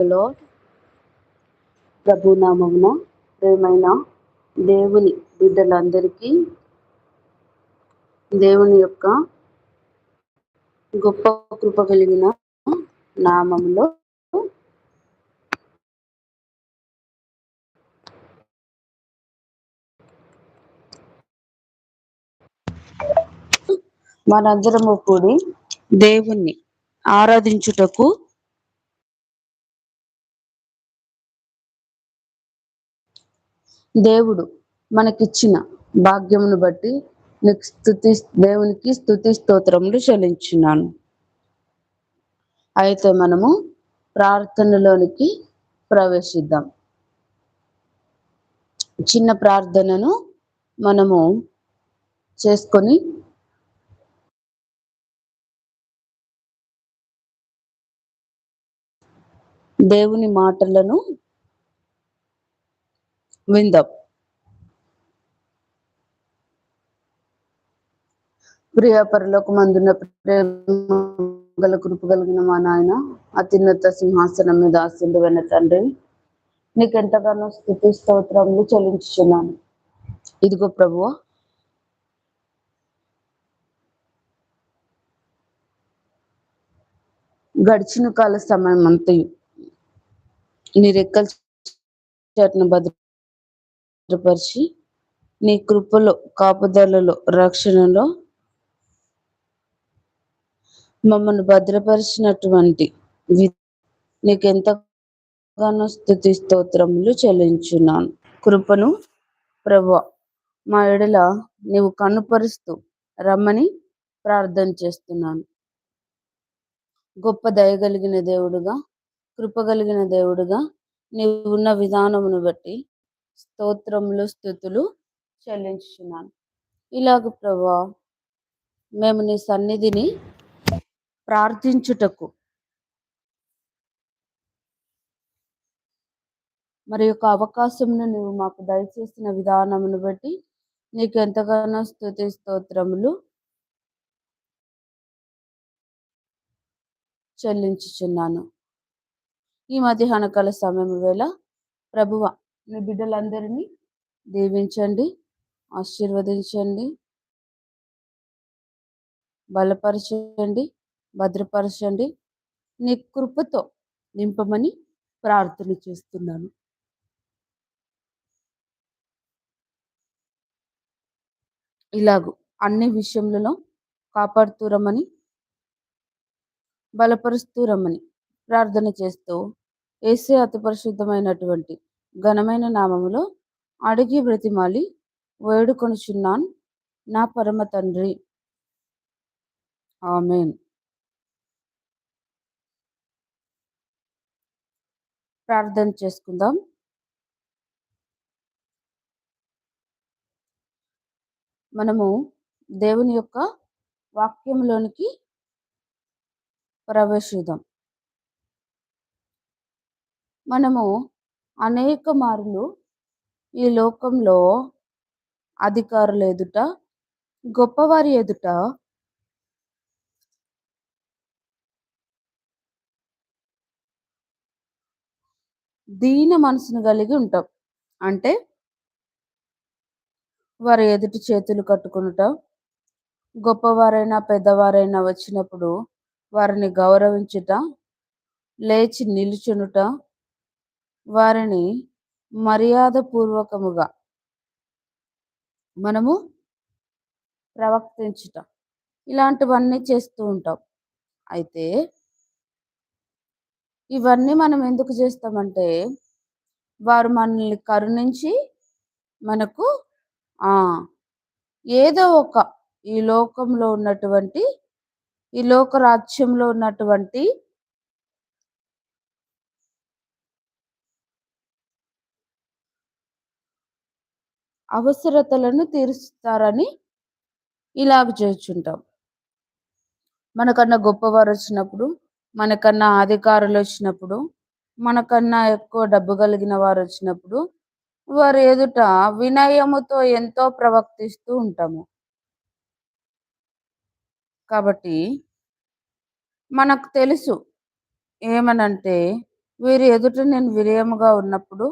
Lord ప్రభు నామమున ప్రేమైన దేవుని బిడ్డలందరికీ దేవుని యొక్క గొప్ప కృప కలిగిన నామములో మనందరము కూడి దేవుణ్ణి ఆరాధించుటకు దేవుడు మనకిచ్చిన భాగ్యమును బట్టి నీకు స్థుతి దేవునికి స్థుతి స్తోత్రములు చెల్లించున్నాను అయితే మనము ప్రార్థనలోనికి ప్రవేశిద్దాం. చిన్న ప్రార్థనను మనము చేసుకొని దేవుని మాటలను విందాం. ప్రియ పరలోకమందున ప్రేమ గల కృప కలిగిన మా నాయన అత్యున్నత సింహాసనం మీద ఆశీర్వైన వెన తండ్రి నీకెంతగానో స్థుతి స్తోత్రములు చెల్లించుచున్నాను. ఇదిగో ప్రభువ గడిచిన కాల సమయం అంతయు నీ రెక్కల భద్ర భద్రపరిచి నీ కృపలో కాపుదలలో రక్షణలో మమ్మల్ని భద్రపరిచినటువంటి వి- నీకెంతగానో స్థుతి స్తోత్రములు చెల్లించున్నాను. కృపను ప్రభు మా ఎడల నీవు కనుపరుస్తూ రమ్మని ప్రార్థన చేస్తున్నాను. గొప్ప దయగలిగిన దేవుడుగా కృపగలిగిన దేవుడుగా నీవు ఉన్న విధానమును బట్టి స్తోత్రములు స్థుతులు చెల్లించుచున్నాను. ఇలాగ ప్రభా మేము నీ సన్నిధిని ప్రార్థించుటకు మరి యొక్క అవకాశమును నువ్వు మాకు దయచేసిన విధానమును బట్టి నీకు ఎంతగానో స్థుతి స్తోత్రములు చెల్లించుచున్నాను. ఈ మధ్యాహ్న కాల సమయం వేళ ప్రభువ మీ బిడ్డలందరినీ దీవించండి ఆశీర్వదించండి బలపరచండి భద్రపరచండి నీ కృపతో నింపమని ప్రార్థన చేస్తున్నాను. ఇలాగూ అన్ని విషయములలో కాపాడుతూరమని బలపరుస్తూరమని ప్రార్థన చేస్తూ ఏసే అతి పరిశుద్ధమైనటువంటి ఘనమైన నామములో అడిగి బ్రతిమాలి వేడుకొనుచున్నాను నా పరమ తండ్రి. ఆమెన్. ప్రార్థన చేసుకుందాం. మనము దేవుని యొక్క వాక్యంలోనికి ప్రవేశిద్దాం. మనము అనేక మార్లు ఈ లోకంలో అధికారుల ఎదుట గొప్పవారి ఎదుట దీన మనసును కలిగి ఉంటాం. అంటే వారి ఎదుటి చేతులు కట్టుకునుట గొప్పవారైనా పెద్దవారైనా వచ్చినప్పుడు వారిని గౌరవించుట లేచి నిలుచునుట వారిని మర్యాదపూర్వకముగా మనము ప్రవర్తించుట. ఇలాంటివన్నీ చేస్తూ ఉంటాం. అయితే ఇవన్నీ మనం ఎందుకు చేస్తామంటే వారు మనల్ని కరుణించి మనకు ఆ ఏదో ఒక ఈ లోకంలో ఉన్నటువంటి ఈ లోక రాజ్యంలో ఉన్నటువంటి అవసరతలను తీరుస్తారని ఇలాగ చేర్చుంటాం మనకన్నా గొప్పవారు వచ్చినప్పుడు మనకన్నా అధికారులు వచ్చినప్పుడు మనకన్నా ఎక్కువ డబ్బు కలిగిన వారు వచ్చినప్పుడు వారి ఎదుట వినయముతో ఎంతో ప్రవర్తిస్తూ ఉంటాము. కాబట్టి మనకు తెలుసు ఏమనంటే వీరి ఎదుట నేను వినయముగా ఉన్నప్పుడు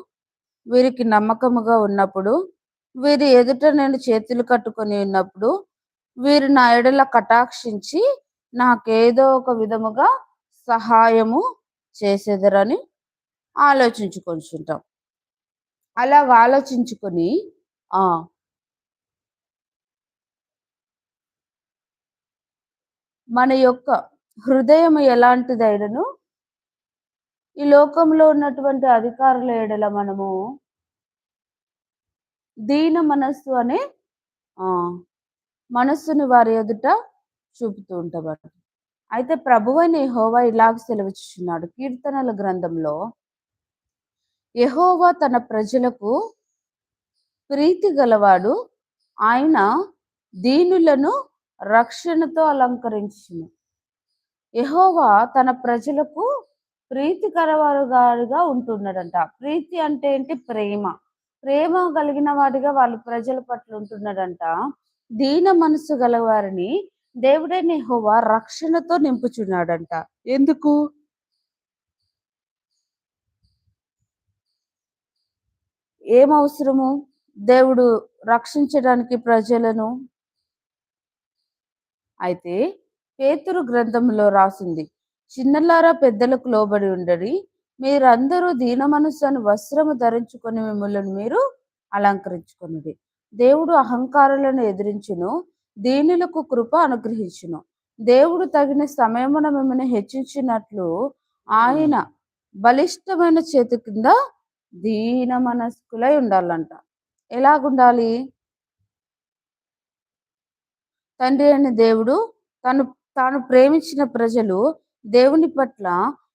వీరికి నమ్మకముగా ఉన్నప్పుడు వీరి ఎదుట నేను చేతులు కట్టుకొని ఉన్నప్పుడు వీరు నా ఎడల కటాక్షించి నాకేదో ఒక విధముగా సహాయము చేసేదరని ఆలోచించుకొంచుంటాం అలా ఆలోచించుకొని ఆ మన యొక్క హృదయం ఎలాంటిదైనను ఈ లోకంలో ఉన్నటువంటి అధికారుల ఎడల మనము దీన మనస్సు అనే మనస్సును మనస్సుని వారి ఎదుట చూపుతూ ఉంటామట అయితే ప్రభువైన యహోవా ఇలాగ సెలవిచ్చుచున్నాడు. కీర్తనల గ్రంథంలో యహోవా తన ప్రజలకు ప్రీతి గలవాడు ఆయన దీనులను రక్షణతో అలంకరించును. యహోవా తన ప్రజలకు ప్రీతికరవారుగా ఉంటున్నాడంట. ప్రీతి అంటే ఏంటి? ప్రేమ. ప్రేమ కలిగిన వాడిగా వాళ్ళు ప్రజల పట్ల ఉంటున్నాడంట. దీన మనసు గలవారిని దేవుడైన హోవా రక్షణతో నింపుచున్నాడంట. ఎందుకు? ఏం అవసరము? దేవుడు రక్షించడానికి ప్రజలను. అయితే పేతురు గ్రంథంలో రాసింది చిన్నలారా పెద్దలకు లోబడి ఉండడి మీరందరూ దీన మనస్సును వస్త్రము ధరించుకొని మిమ్మల్ని మీరు అలంకరించుకున్నది దేవుడు అహంకారులను ఎదిరించును దీనులకు కృప అనుగ్రహించును. దేవుడు తగిన సమయమున మిమ్మల్ని హెచ్చించినట్లు ఆయన బలిష్టమైన చేతి కింద దీన మనస్కులై ఉండాలంట. ఎలాగుండాలి? తండ్రి అయిన దేవుడు తను తాను ప్రేమించిన ప్రజలు దేవుని పట్ల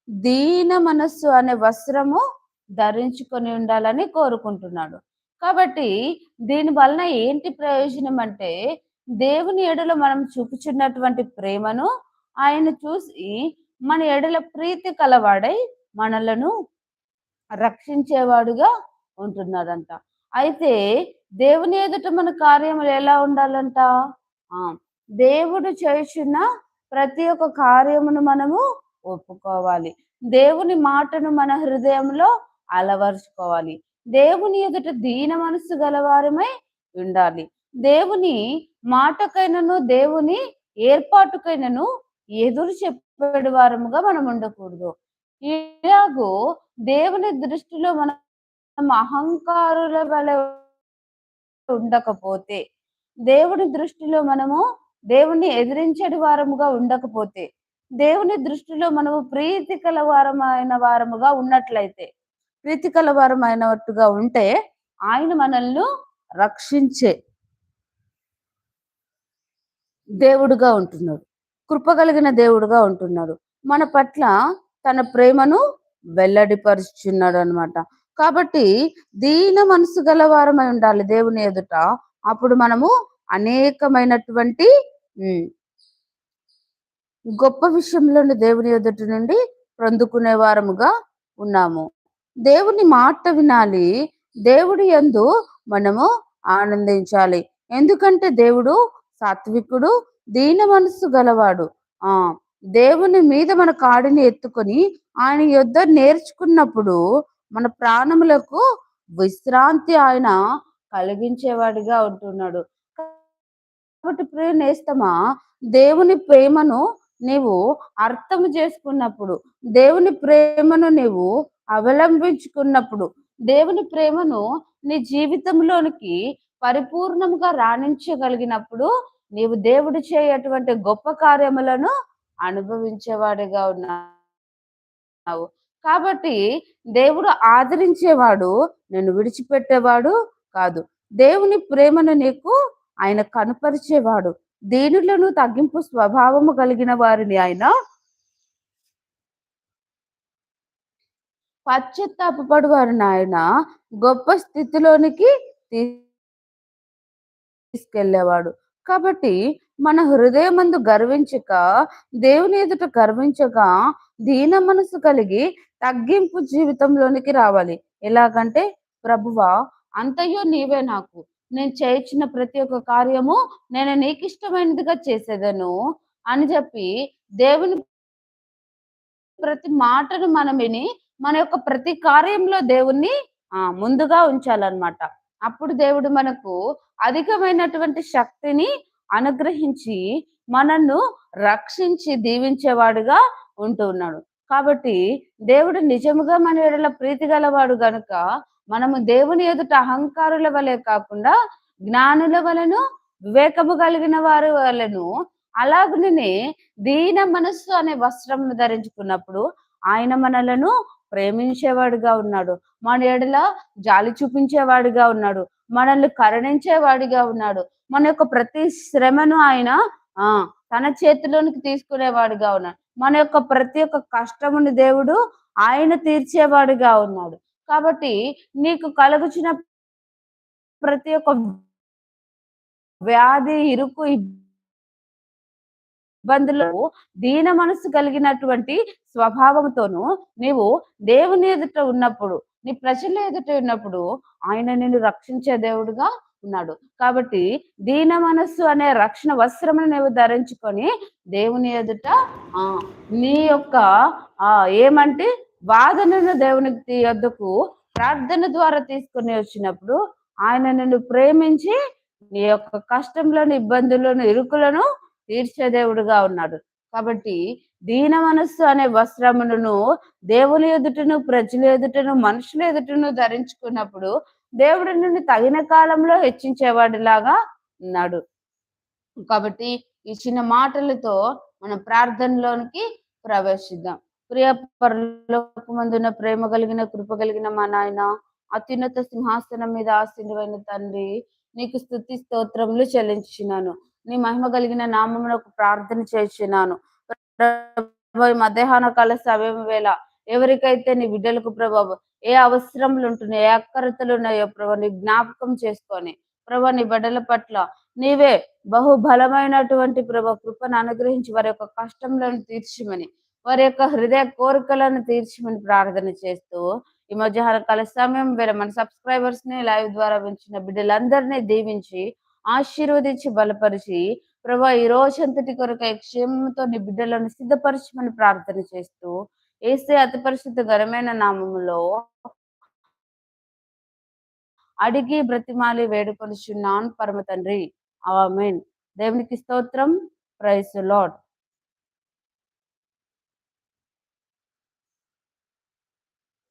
దీన మనస్సు అనే వస్త్రము ధరించుకొని ఉండాలని కోరుకుంటున్నాడు. కాబట్టి దీని వలన ఏంటి ప్రయోజనం అంటే దేవుని ఎడలో మనం చూపుచున్నటువంటి ప్రేమను ఆయన చూసి మన ఎడల ప్రీతి కలవాడై మనలను రక్షించేవాడుగా ఉంటున్నాడంట. అయితే దేవుని ఎదుట మన కార్యములు ఎలా ఉండాలంట? దేవుడు చేస్తున్న ప్రతి ఒక్క కార్యమును మనము ఒప్పుకోవాలి. దేవుని మాటను మన హృదయంలో అలవరుచుకోవాలి. దేవుని ఎదుట దీన మనసు గలవారమై ఉండాలి. దేవుని మాటకైనను దేవుని ఏర్పాటుకైనను ఎదురు చెప్పేడు వారముగా మనం ఉండకూడదు. ఇలాగూ దేవుని దృష్టిలో మనం అహంకారుల వలె ఉండకపోతే దేవుని దృష్టిలో మనము దేవుణ్ణి ఎదిరించడి వారముగా ఉండకపోతే దేవుని దృష్టిలో మనము ప్రీతికల వారమైన వారముగా ఉన్నట్లయితే ప్రీతి కల వారమైనట్టుగా ఉంటే ఆయన మనల్ని రక్షించే దేవుడుగా ఉంటున్నాడు. కృప కలిగిన దేవుడుగా ఉంటున్నాడు. మన పట్ల తన ప్రేమను వెల్లడిపరుచున్నాడు అనమాట కాబట్టి దీన మనసు గలవారమై ఉండాలి దేవుని ఎదుట. అప్పుడు మనము అనేకమైనటువంటి గొప్ప విషయంలోని దేవుని ఎదుటి నుండి పొందుకునే వారముగా ఉన్నాము. దేవుని మాట వినాలి. దేవుడి యందు మనము ఆనందించాలి. ఎందుకంటే దేవుడు సాత్వికుడు దీన మనస్సు గలవాడు. ఆ దేవుని మీద మన కాడిని ఎత్తుకొని ఆయన యొద్ద నేర్చుకున్నప్పుడు మన ప్రాణములకు విశ్రాంతి ఆయన కలిగించేవాడిగా ఉంటున్నాడు. కాబట్టి ప్రియ నేస్తమా దేవుని ప్రేమను నీవు అర్థం చేసుకున్నప్పుడు దేవుని ప్రేమను నీవు అవలంబించుకున్నప్పుడు దేవుని ప్రేమను నీ జీవితంలోనికి పరిపూర్ణంగా రాణించగలిగినప్పుడు నీవు దేవుడు చేయటువంటి గొప్ప కార్యములను అనుభవించేవాడిగా ఉన్నావు. కాబట్టి దేవుడు ఆదరించేవాడు నేను విడిచిపెట్టేవాడు కాదు. దేవుని ప్రేమను నీకు ఆయన కనుపరిచేవాడు. దేనిలోనూ తగ్గింపు స్వభావము కలిగిన వారిని ఆయన పశ్చాత్తాపడు వారిని ఆయన గొప్ప స్థితిలోనికి తీసుకెళ్ళేవాడు. కాబట్టి మన హృదయమందు గర్వించక దేవుని ఎదుట గర్వించక దీన మనసు కలిగి తగ్గింపు జీవితంలోనికి రావాలి. ఎలాగంటే ప్రభువా అంతయో నీవే నాకు. నేను చేయించిన ప్రతి ఒక్క కార్యము నేను నీకు ఇష్టమైనదిగా చేసేదను అని చెప్పి దేవుని ప్రతి మాటను మనం విని మన యొక్క ప్రతి కార్యంలో దేవుణ్ణి ఆ ముందుగా ఉంచాలన్నమాట. అప్పుడు దేవుడు మనకు అధికమైనటువంటి శక్తిని అనుగ్రహించి మనను రక్షించి దీవించేవాడుగా ఉంటూ ఉన్నాడు. కాబట్టి దేవుడు నిజముగా మన ఎడల ప్రీతి గలవాడు గనుక మనము దేవుని ఎదుట అహంకారుల వలె కాకుండా జ్ఞానుల వలను వివేకము కలిగిన వారి వలను అలాగనే దీన మనస్సు అనే వస్త్రం ధరించుకున్నప్పుడు ఆయన మనలను ప్రేమించేవాడుగా ఉన్నాడు. మన ఎడల జాలి చూపించేవాడిగా ఉన్నాడు. మనల్ని కరుణించేవాడిగా ఉన్నాడు. మన యొక్క ప్రతి శ్రమను ఆయన ఆ తన చేతిలోనికి తీసుకునేవాడుగా ఉన్నాడు. మన యొక్క ప్రతి ఒక్క కష్టముని దేవుడు ఆయన తీర్చేవాడుగా ఉన్నాడు. కాబట్టి నీకు కలుగుచిన ప్రతి ఒక్క వ్యాధి ఇరుకు ఇబ్బందులు దీన మనసు కలిగినటువంటి స్వభావంతోను నీవు దేవుని ఎదుట ఉన్నప్పుడు నీ ప్రజల ఎదుట ఉన్నప్పుడు ఆయన నిన్ను రక్షించే దేవుడుగా ఉన్నాడు. కాబట్టి దీన మనస్సు అనే రక్షణ వస్త్రమును నీవు ధరించుకొని దేవుని ఎదుట ఆ నీ యొక్క ఆ ఏమంటే బాధలను దేవునికి యొద్దకు ప్రార్థన ద్వారా తీసుకొని వచ్చినప్పుడు ఆయన నిన్ను ప్రేమించి నీ యొక్క కష్టంలోని ఇబ్బందులను ఇరుకులను తీర్చే దేవుడుగా ఉన్నాడు. కాబట్టి దీన మనస్సు అనే వస్త్రములను దేవుని ఎదుటను ప్రజల ఎదుటను మనుషుల ఎదుటను ధరించుకున్నప్పుడు దేవుడు నిన్ను తగిన కాలంలో హెచ్చించేవాడిలాగా ఉన్నాడు. కాబట్టి ఈ చిన్న మాటలతో మనం ప్రార్థనలోనికి ప్రవేశిద్దాం. ప్రియ పరలోకమందున ప్రేమ కలిగిన కృప కలిగిన మా నాయన అత్యున్నత సింహాసనం మీద ఆశీనువైన తండ్రి నీకు స్థుతి స్తోత్రములు చెల్లించినాను. నీ మహిమ కలిగిన నామమునకు ప్రార్థన చేసినాను. మధ్యాహ్న కాల సమయం వేళ ఎవరికైతే నీ బిడ్డలకు ప్రభావం ఏ అవసరములు ఉంటున్నాయి ఏ అక్కరతలు ఉన్నాయో ప్రభా నీ జ్ఞాపకం చేసుకొని ప్రభా నీ బిడ్డల పట్ల నీవే బహు బలమైనటువంటి ప్రభా కృపను అనుగ్రహించి వారి యొక్క కష్టంలను తీర్చమని వారి యొక్క హృదయ కోరికలను తీర్చమని ప్రార్థన చేస్తూ ఈ మధ్యాహ్న కాల సమయం వేళ మన సబ్స్క్రైబర్స్ని లైవ్ ద్వారా పెంచిన బిడ్డలందరినీ దీవించి ఆశీర్వదించి బలపరిచి ప్రభా ఈ రోజంతటి కొరకు క్షేమంతో నీ బిడ్డలను సిద్ధపరచమని ప్రార్థన చేస్తూ ఏసే అతి పరిశుద్ధ ఘనమైన నామములో అడిగి బ్రతిమాలి వేడుకొనిచున్నాను పరమ తండ్రి. ఆమెన్. దేవునికి స్తోత్రం. Price lord